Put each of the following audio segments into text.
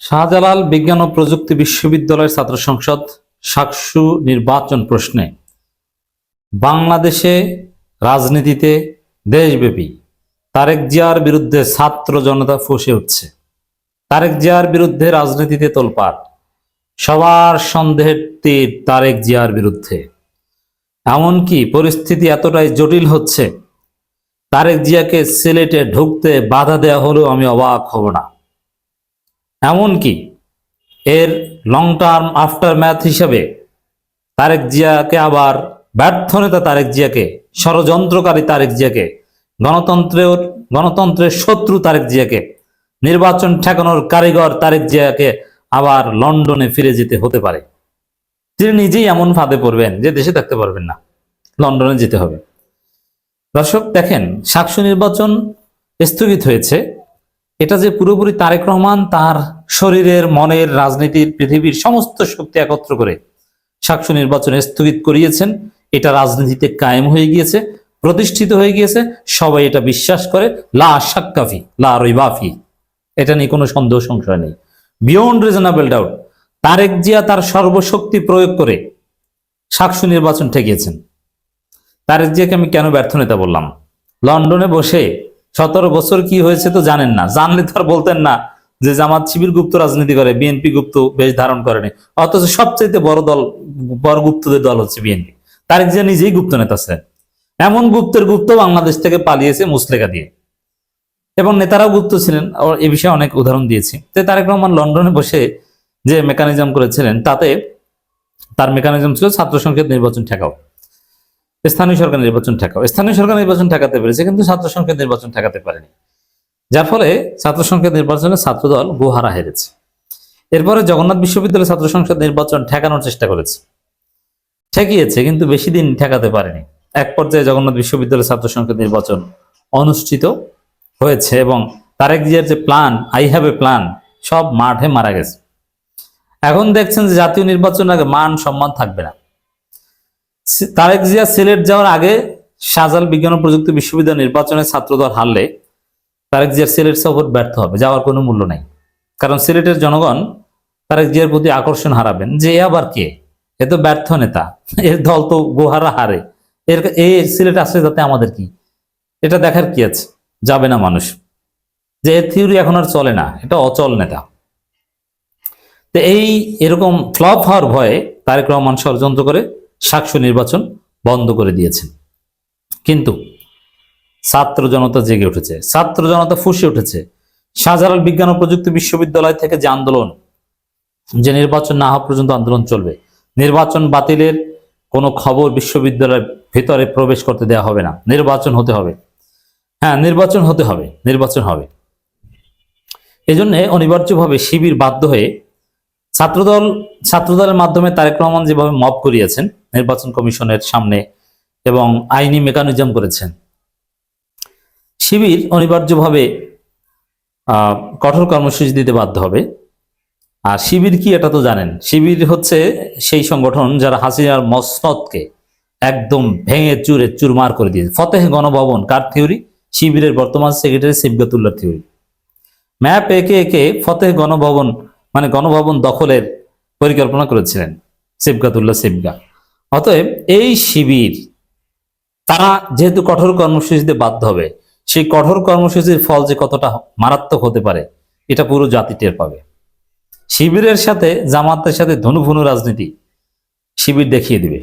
শাহজালাল বিজ্ঞান ও প্রযুক্তি বিশ্ববিদ্যালয়ের ছাত্র সংসদ সাকসু নির্বাচন প্রশ্নে, বাংলাদেশে রাজনীতিতে দেশব্যাপী তারেক জিয়ার বিরুদ্ধে ছাত্র জনতা ফুসে উঠছে। তারেক জিয়ার বিরুদ্ধে রাজনীতিতে তোলপাড়, সবার সন্দেহের তীর তারেক জিয়ার বিরুদ্ধে। এমনকি পরিস্থিতি এতটাই জটিল হচ্ছে, তারেক জিয়াকে সিলেটে ঢুকতে বাধা দেওয়া হলেও আমি অবাক হব না। এমনকি এর লং টার্ম আফটার ম্যাথ হিসেবে তারেক জিয়াকে আবার ব্যর্থ নেতা তারেক জিয়াকে, ষড়যন্ত্রকারী তারেক জিয়াকে, গণতন্ত্রের গণতন্ত্রের শত্রু তারেক জিয়াকে, নির্বাচন ঠেকানোর কারিগর তারেক জিয়াকে আবার লন্ডনে ফিরে যেতে হতে পারে। তিনি নিজেই এমন ফাঁদে পড়বেন যে দেশে থাকতে পারবেন না। লন্ডনে যেতে হবে। দর্শক, দেখেন সাকসু নির্বাচন স্থগিত হয়েছে। এটা যে পুরোপুরি তারেক রহমান তার শরীরের, মনের, রাজনীতির, পৃথিবীর সমস্ত শক্তি একত্র করে সাকসু নির্বাচন স্থগিত করিয়েছেন। এটা রাজনীতিতে কায়েম হয়ে গিয়েছে, প্রতিষ্ঠিত হয়ে গিয়েছে। সবাই এটা বিশ্বাস করে। লা সাক্কাফি লা রইবাফি এটা নিয়ে কোনো সন্দেহ সংশয় নেই। Beyond reasonable doubt Tarique Zia তার সর্বশক্তি প্রয়োগ করে সাকসু নির্বাচন ঠেকিয়েছেন। তারেক জিয়াকে আমি কেন ব্যর্থ নেতা বললাম? লন্ডনে বসে সতেরো বছর কি হয়েছে তো জানেন না। জানলে তো আর বলতেন না যে জামাত শিবির গুপ্ত রাজনীতি করে, বিএনপি গুপ্ত বেশ ধারণ করেনি। অথচ সবচাইতে বড় দল, বড় গুপ্তদের দল হচ্ছে বিএনপি। তারেক যে নিজেই গুপ্ত নেতা ছিলেন। এমন গুপ্তের গুপ্ত বাংলাদেশ থেকে পালিয়েছে মুসলেখা দিয়ে। এবং নেতারাও গুপ্ত ছিলেন। এ বিষয়ে অনেক উদাহরণ দিয়েছি। তো তারেক রহমান লন্ডনে বসে যে মেকানিজম করেছিলেন, তাতে তার মেকানিজম ছিল ছাত্র সংসদ নির্বাচন ঠেকাও। স্থানীয় সরকার নির্বাচন ঠেকাও। স্থানীয় সরকার নির্বাচন ঠেকাতে পেরেছে, কিন্তু ছাত্র সংসদ নির্বাচন ঠেকাতে পারেনি। যার ফলে ছাত্র সংসদ নির্বাচনে ছাত্রদল গুহারা হেরেছে। এরপরে জগন্নাথ বিশ্ববিদ্যালয় ছাত্র সংসদ নির্বাচন ঠেকানোর চেষ্টা করেছে। ঠেকিয়েছে, কিন্তু বেশি দিন ঠেকাতে পারেনি। এক পর্যায়ে জগন্নাথ বিশ্ববিদ্যালয় ছাত্র সংসদ নির্বাচন অনুষ্ঠিত হয়েছে এবং তারেক জিয়ার যে plan, I have a plan, সব মাঠে মারা গেছে। এখন দেখছেন যে জাতীয় নির্বাচন আগে মান সম্মান থাকবে না। তারেক জিয়া সিলেট যাওয়ার আগে শাহজাল বিজ্ঞান ও প্রযুক্তি বিশ্ববিদ্যালয় নির্বাচনে ছাত্রদল হারলে তারেক জিয়ার সিলেট সফর ব্যর্থ হবে, যাওয়ার কোনো মূল্য নাই। কারণ সিলেটের জনগণ তারেক জিয়ার প্রতি আকর্ষণ হারাবেন, যে এ আবার কে? এ তো ব্যর্থ নেতা, এর দল তো গোহারা হারে। এর এই সিলেট আসলে যাতে আমাদের কি? এটা দেখার কি আছে? যাবে না মানুষ। যে এর থিওরি এখন আর চলে না, এটা অচল নেতা। তো এই এরকম ফ্লপ হওয়ার ভয়ে তারেক রহমান ষড়যন্ত্র করে সাকসু নির্বাচন বন্ধ করে দিয়েছেন কিন্তু ছাত্র জনতা জেগে উঠেছে, ছাত্র জনতা ফুসে উঠেছে। শাহজালাল বিজ্ঞান ও প্রযুক্তি বিশ্ববিদ্যালয় থেকে যে আন্দোলন, যে নির্বাচন না হওয়া পর্যন্ত আন্দোলন চলবে, নির্বাচন বাতিলের কোনো খবর বিশ্ববিদ্যালয়ের ভিতরে প্রবেশ করতে দেওয়া হবে না। নির্বাচন হতে হবে। হ্যাঁ নির্বাচন হতে হবে, নির্বাচন হবে। এজন্য অনিবার্যভাবে শিবির বাধ্য হয়ে ছাত্রদল, ছাত্রদলের মাধ্যমে তারেক রহমান যেভাবে মব করিয়েছেন নির্বাচন কমিশনের সামনে এবং আইনি মেকানিজম করেছেন। শিবির অনিবার্যভাবে কঠোর কর্মসূচি দিতে বাধ্য হবে। আর শিবির কি এটা তো জানেন। শিবির হচ্ছে সেই সংগঠন যারা হাসিনার মসনদকে একদম ভেঙে চুরে চুরমার করে দিয়েছে। ফতেহ গণভবন, কার থিওরি? শিবিরের বর্তমান সেক্রেটারি সিবগাতুল্লাহ থিওরি। ম্যাপ একে একে ফতেহ গণভবন মানে গণভবন দখলের পরিকল্পনা করেছিলেন সিবগাতুল্লাহ সিবগা। অতএব এই শিবির, তারা যেহেতু কঠোর কর্মসূচিতে বাধ্য হবে, সেই কঠোর কর্মসূচির ফল যে কতটা মারাত্মক হতে পারে, এটা পুরো জাতি টের পাবে। শিবিরের সাথে, জামাতের সাথে ধনুভুনু রাজনীতি শিবির দেখিয়ে দিবে।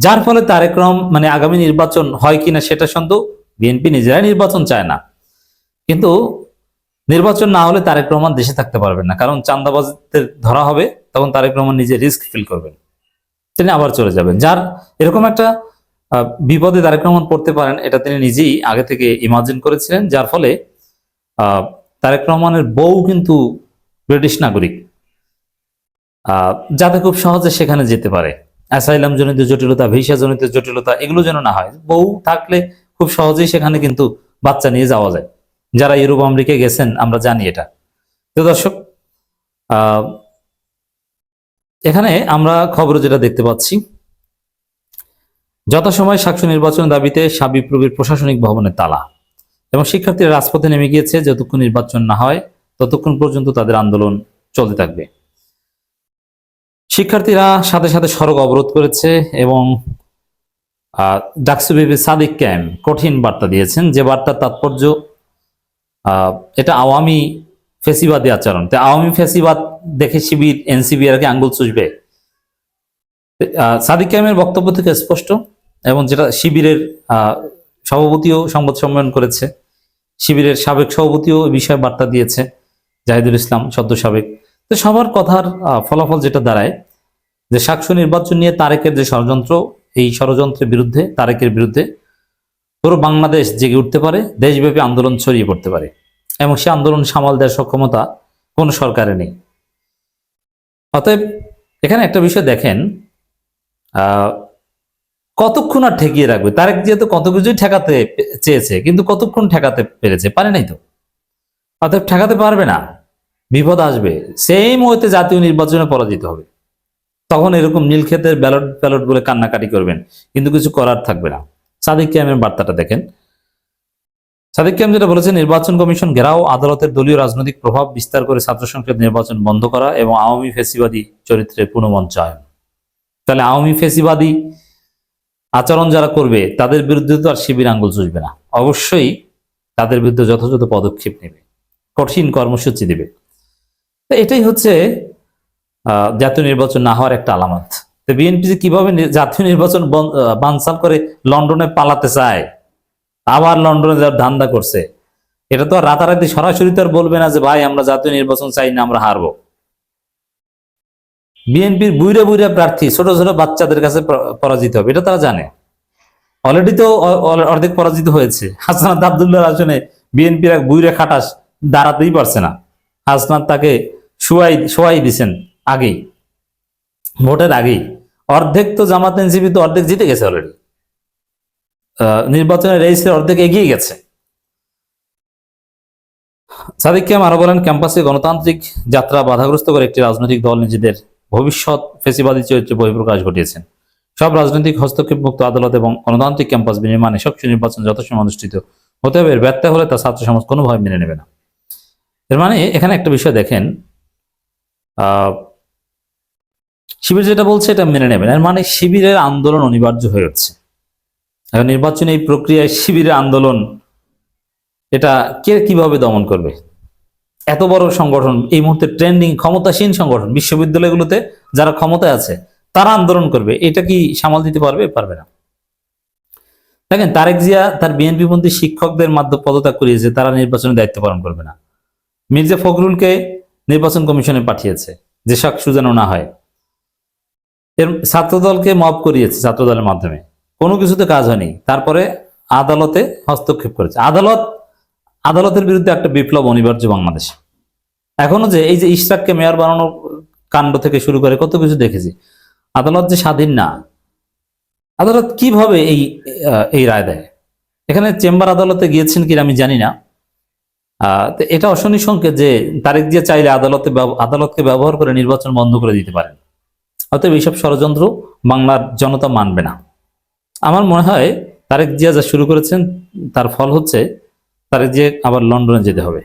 যার ফলে তারেক রহমান মানে আগামী নির্বাচন হয় কিনা সেটা সন্দেহ, বিএনপি নিজেরাই নির্বাচন চায় না। কিন্তু নির্বাচন না হলে তারেক রহমান দেশে থাকতে পারবেন না, কারণ চান্দাবাজদের ধরা হবে, তখন তারেক রহমান নিজে রিস্ক ফিল করবেন। তিনি আবার চলে যাবেন। যার এরকম একটা বিপদে তারেক পড়তে পারেন, এটা তিনি নিজেই আগে থেকে ইমাজিন করেছিলেন, যার ফলে তারেক রহমানের বউ কিন্তু ব্রিটিশ নাগরিক। যাতে খুব সহজে সেখানে যেতে পারে। অ্যাসাইলাম জনিত জটিলতা, ভিসা জনিত জটিলতা, এগুলো যেন না হয়। বউ থাকলে খুব সহজেই সেখানে কিন্তু বাচ্চা নিয়ে যাওয়া যায়। যারা ইউরোপ, আমেরিকায় গেছেন, আমরা জানি এটা। তো দর্শক এখানে আমরা খবরে যেটা দেখতে পাচ্ছি যথাসময় সাক্ষ্য নির্বাচনের দাবিতে সাবিপ্রবির প্রশাসনিক ভবনে তালা এবং শিক্ষার্থীরা রাজপথে নেমে গিয়েছে যতক্ষণ নির্বাচন না হয় ততক্ষণ পর্যন্ত তাদের আন্দোলন চলতে থাকবে। শিক্ষার্থীরা সাথে সাথে সড়ক অবরোধ করেছে এবং আহ, ডাকসু বিবি সাদিক ক্যাম কঠিন বার্তা দিয়েছেন। যে বার্তার তাৎপর্য এটা আওয়ামী ফেসিবাদী আচরণ। তো আওয়ামী ফেসিবাদ দেখে শিবির, এনসিবি আর কি আঙ্গুল চুষবে। সাদিক ক্যামের বক্তব্য থেকে স্পষ্ট, এবং যেটা শিবিরের সভাপতিও সংবাদ সম্মেলন করেছে, শিবিরের সাবেক সভাপতিও বিষয়ে বার্তা দিয়েছে, জাহিদুল ইসলাম সদ্য সাবেক। তো সবার কথার ফলাফল যেটা দাঁড়ায়, যে সাকসু নির্বাচন নিয়ে তারেকের যে ষড়যন্ত্র, এই ষড়যন্ত্রের বিরুদ্ধে, তারেকের বিরুদ্ধে পুরো বাংলাদেশ জেগে উঠতে পারে, দেশব্যাপী আন্দোলন ছড়িয়ে পড়তে পারে। এবং সে আন্দোলন সামাল দেওয়ার সক্ষমতা কোনো সরকারে নেই। অতএব এখানে একটা বিষয় দেখেন কতক্ষণ আর ঠেকিয়ে রাখবে? তারেক যেহেতু কত কিছুই ঠেকাতে চেয়েছে, কিন্তু কতক্ষণ ঠেকাতে পেরেছে? পারে নাই তো। অতএব ঠেকাতে পারবে না। বিপদ আসবে। সেই মুহূর্তে জাতীয় নির্বাচনে পরাজিত হবে। তখন এরকম নীলক্ষেতের ব্যালট ব্যালট বলে কান্নাকাটি করবেন, কিন্তু কিছু করার থাকবে না। সাদিক ক্যামের বার্তাটা দেখেন। সাদিক ক্যাম যেটা বলেছে নির্বাচন কমিশন ঘেরাও আদালতের দলীয় রাজনৈতিক প্রভাব বিস্তার করে ছাত্র সংসদ নির্বাচন বন্ধ করা এবং আওয়ামী ফেসিবাদী চরিত্রের পুনমঞ্চায়ন তাহলে আওয়ামী ফেসিবাদী আচরণ যারা করবে তাদের বিরুদ্ধে তো আর শিবির আঙ্গুল চুষবে না। অবশ্যই তাদের বিরুদ্ধে যথাযথ পদক্ষেপ নেবে কঠিন কর্মসূচি দেবে। এটাই হচ্ছে জাতীয় নির্বাচন না হওয়ার একটা আলামত। তো বিএনপি যে কীভাবে জাতীয় নির্বাচন বন- আহ, করে লন্ডনে পালাতে চায় আবার লন্ডনে যাওয়ার ধান্দা করছে। এটা তো রাতারাতি সরাসরি তো আর বলবে না যে, ভাই, আমরা জাতীয় নির্বাচন চাই না, আমরা হারবো। বিএনপির বুইরে বুইরে প্রার্থী, ছোট ছোট বাচ্চাদের কাছে পরাজিত হবে, এটা তারা জানে। অলরেডি তো অর্ধেক পরাজিত হয়েছে। হাসনাত আবদুল্লাহ আসনে বিএনপির এক বুইরে খাটাস দাঁড়াতেই পারছে না। হাসনাত তাকে শুয়াই, শোয়াই দিছেন আগেই, ভোটের আগেই। অর্ধেক তো জামাত এনসিপি তো অর্ধেক জিতে গেছে অলরেডি নির্বাচনের রেসে অর্ধেক এগিয়ে গেছে। সাদিক কিয়াম আরও বলেন, ক্যাম্পাসে গণতান্ত্রিক যাত্রা বাধাগ্রস্ত করে একটি রাজনৈতিক দল নিজেদের ভবিষ্যৎ ফেসিবাদী চরিত্রে বহিঃপ্রকাশ ঘটিয়েছেন। সব রাজনৈতিক হস্তক্ষেপ মুক্ত আদালত এবং গণতান্ত্রিক ক্যাম্পাস বিনির্মাণে সবচেয়ে নির্বাচন যথাসময় অনুষ্ঠিত হতে হবে। এর ব্যর্থ হলে তা ছাত্র সমাজ কোনোভাবে মেনে নেবে না। এর মানে এখানে একটা বিষয় দেখেন শিবির যেটা বলছে এটা মেনে নেবেন এর মানে শিবিরের আন্দোলন অনিবার্য হয়ে উঠছে। এখন নির্বাচনী এই প্রক্রিয়ায় শিবিরের আন্দোলন, এটা কে কীভাবে দমন করবে? এত বড় সংগঠন, এই মুহূর্তে ট্রেন্ডিং ক্ষমতাসীন সংগঠন, বিশ্ববিদ্যালয়গুলোতে যারা ক্ষমতায় আছে, তারা আন্দোলন করবে, এটা কি সামাল দিতে পারবে? পারবে না। দেখেন, তারেক জিয়া তার বিএনপি পন্থী শিক্ষকদের মাধ্যমে পদত্যাগ করিয়েছে, তারা নির্বাচনের দায়িত্ব পালন করবে না। মির্জা ফখরুলকে নির্বাচন কমিশনে পাঠিয়েছে, যে শাক সুজানো না হয়। এর ছাত্রদলকে মব করিয়েছে ছাত্রদলের মাধ্যমে। কোনো কিছুতে কাজ হয়নি। তারপরে আদালতে হস্তক্ষেপ করেছে। আদালত, আদালতের বিরুদ্ধে একটা বিপ্লব অনিবার্য বাংলাদেশে। এখনও যে এই যে ইশরাককে মেয়র বানানোর কাণ্ড থেকে শুরু করে কত কিছু দেখেছি। আদালত যে স্বাধীন না, আদালত কীভাবে এই এই রায় দেয়? এখানে চেম্বার আদালতে গিয়েছেন কিনা আমি জানি না। এটা অশনি সংকেত যে তারেক দিয়ে চাইলে আদালতে আদালতকে ব্যবহার করে নির্বাচন বন্ধ করে দিতে পারেন। অতএব এইসব ষড়যন্ত্র বাংলার জনতা মানবে না। আমার মনে হয় তারেক জিয়া যা শুরু করেছেন, তার ফল হচ্ছে তারেক জিয়া আবার লন্ডনে যেতে হবে।